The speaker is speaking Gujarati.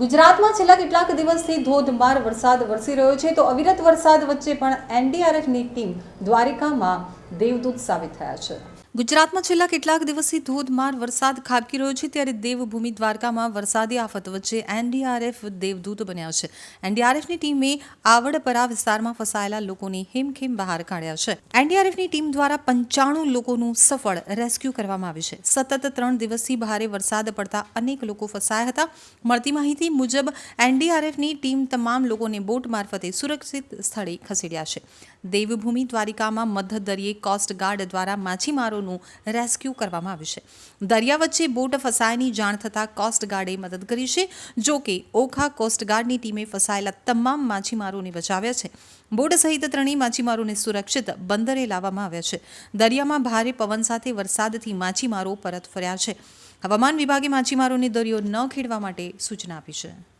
ગુજરાતમાં છેલ્લા કેટલાક દિવસથી ધોધમાર વરસાદ વરસી રહ્યો છે. તો અવિરત વરસાદ વચ્ચે પણ એનડીઆરએફની ટીમ દ્વારિકામાં દેવદૂત સાબિત થયા છે. ગુજરાતમાં છેલ્લા કેટલાક દિવસથી ધોધમાર વરસાદ ખાબકી રહ્યો છે, ત્યારે દેવભૂમિ દ્વારકામાં વરસાદી આફત વચ્ચે એનડીઆરએફ દેવદૂત બન્યા છે. એનડીઆરએફની ટીમે આવડપરા વિસ્તારમાં ફસાયેલા લોકોને હેમખેમ બહાર કાઢ્યા છે. એનડીઆરએફની ટીમ દ્વારા પંચાણું લોકોનું સફળ રેસ્ક્યુ કરવામાં આવ્યું છે. સતત ત્રણ દિવસથી ભારે વરસાદ પડતા અનેક લોકો ફસાયા હતા. મળતી માહિતી મુજબ, એનડીઆરએફની ટીમ તમામ લોકોને બોટ મારફતે સુરક્ષિત સ્થળે ખસેડ્યા છે. દેવભૂમિ દ્વારિકામાં મધ્ય દરિયે કોસ્ટ ગાર્ડ દ્વારા માછીમારોનું રેસ્ક્યુ કરવામાં આવ્યું છે. દરિયા વચ્ચે બોટ ફસાયાની જાણ થતાં કોસ્ટગાર્ડે મદદ કરી છે, જો કે ઓખા કોસ્ટગાર્ડની ટીમે ફસાયેલા તમામ માછીમારોને બચાવ્યા છે. બોટ સહિત ત્રણેય માછીમારોને સુરક્ષિત બંદરે લાવવામાં આવ્યા છે. દરિયામાં ભારે પવન સાથે વરસાદથી માછીમારો પરત ફર્યા છે. હવામાન વિભાગે માછીમારોને દરિયો ન ખેડવા માટે સૂચના આપી છે.